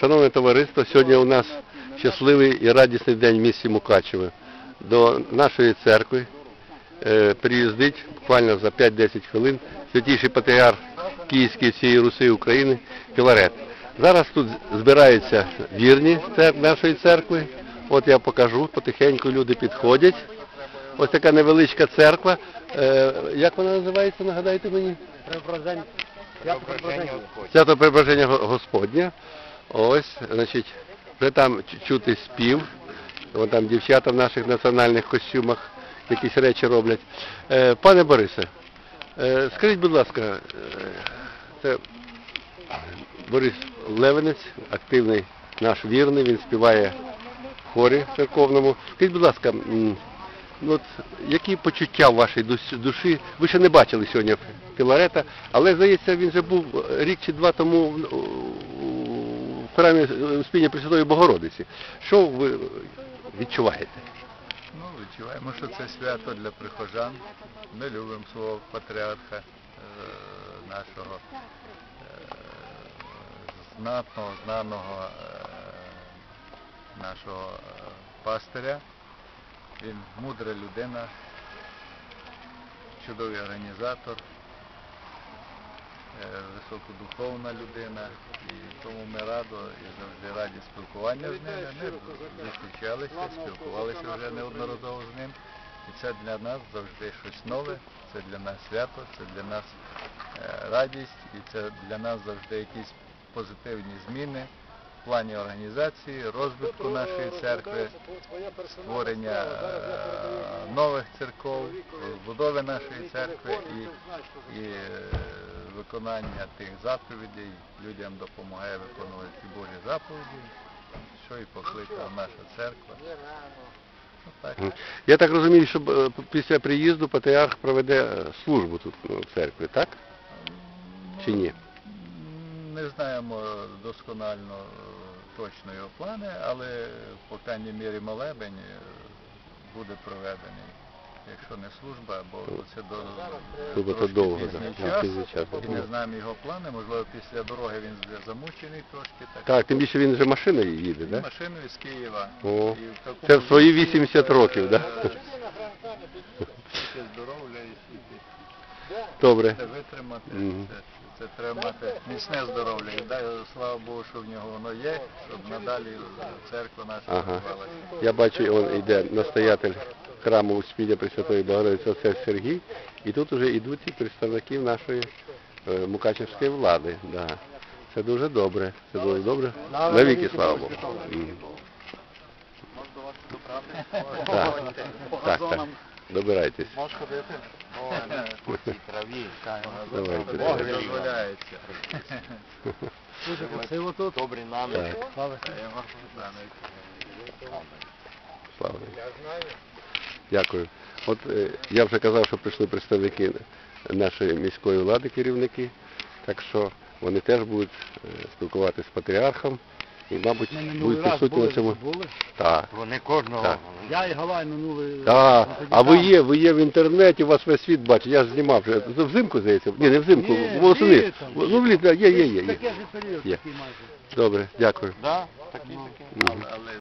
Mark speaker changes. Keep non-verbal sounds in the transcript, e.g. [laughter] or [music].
Speaker 1: Шановне товариство, сьогодні у нас щасливий і радісний день в місті Мукачеве. До нашої церкви е, приїздить буквально за 5-10 хвилин святійший патріарх Київської всієї Руси України Філарет. Зараз тут збираються вірні нашої церкви. От я покажу, потихеньку люди підходять. Ось така невеличка церква. Е, як вона називається, нагадайте мені? Свято Преображення Го- Господнє. Ось, значить, вже там чути спів. Вон там дівчата в наших національних костюмах якісь речі роблять. Е, пане Борисе, е, скажіть, будь ласка, е, це Борис Левенець, активний наш вірний, він співає в хорі церковному. Скажіть, будь ласка, ну, от, які почуття в вашій душі? Ви ще не бачили сьогодні Філарета, але здається, він вже був рік чи два тому храмі Успіння Пресвятої Богородиці. Що ви відчуваєте?
Speaker 2: Ну, відчуваємо, що це свято для прихожан. Ми любимо свого патріарха, е, нашого е, знатного, знаного е, нашого е, пастиря. Він мудра людина, чудовий організатор, е, високодуховна людина. І тому ми радо і завжди раді спілкування з ним. Ми зустрічалися, спілкувалися вже неодноразово з ним. І це для нас завжди щось нове, це для нас свято, це для нас е, радість і це для нас завжди якісь позитивні зміни плані організації, розвитку нашої церкви, створення е, нових церков, розбудови нашої церкви і, і е, виконання тих заповідей. Людям допомагає виконувати Божі заповіді, що і покликала наша церква. Ну.
Speaker 1: Я так розумію, що е, після приїзду патріарх проведе службу тут ну, в церкві, так? Чи ні?
Speaker 2: Не знаємо досконально е, точно його плани, але по крайній мірі молебень е, буде проведений. Якщо не служба, бо це до трошки
Speaker 1: довго,
Speaker 2: пізній
Speaker 1: да, ну,
Speaker 2: час,
Speaker 1: час,
Speaker 2: і не знаємо його плани, можливо, після дороги він замучений трошки. Так,
Speaker 1: Так, тим більше він вже машиною їде, так?
Speaker 2: машиною з Києва.
Speaker 1: О,
Speaker 2: І в такому
Speaker 1: це в свої
Speaker 2: віці,
Speaker 1: 80 років, да?
Speaker 2: е, Таке [laughs] здоров'я і
Speaker 1: Добре.
Speaker 2: це витримати,
Speaker 1: Мгм.
Speaker 2: Це, треба мати міцне здоров'я. І дай, слава Богу, що в нього воно є, щоб надалі церква наша
Speaker 1: Ага.
Speaker 2: розвивалася.
Speaker 1: Я бачу, он йде настоятель храму Успіння Пресвятої Богородиці отець Сергій, і тут вже йдуть і представники нашої е, мукачевської влади. Да. Це дуже добре. Це дуже добре. Навіки, слава Богу. М. Так, так, так. Добирайтесь.
Speaker 3: Можеш ходити? Траві.
Speaker 1: Давайте,
Speaker 2: Бог дозволяється.
Speaker 3: Дуже красиво тут. Добрий намір.
Speaker 1: Так. Слава. Дякую. От е, я вже казав, що прийшли представники нашої міської влади, керівники, так що вони теж будуть е, спілкуватися з патріархом і, мабуть, будуть присутні на цьому. Так.
Speaker 3: Вони кожного.
Speaker 1: Так.
Speaker 4: Я і Галай минулий
Speaker 1: Так, а ви є, ви є в інтернеті, у вас весь світ бачить. Я ж знімав вже взимку, здається. Ні, не взимку,
Speaker 4: Ні,
Speaker 1: восени.
Speaker 4: літом.
Speaker 1: Ну, влітку, є, є, є, є.
Speaker 4: Таке ж період
Speaker 1: Є.
Speaker 4: такий майже.
Speaker 1: Добре, дякую.
Speaker 3: Да? Такі, такі.
Speaker 1: Мгм.
Speaker 2: Але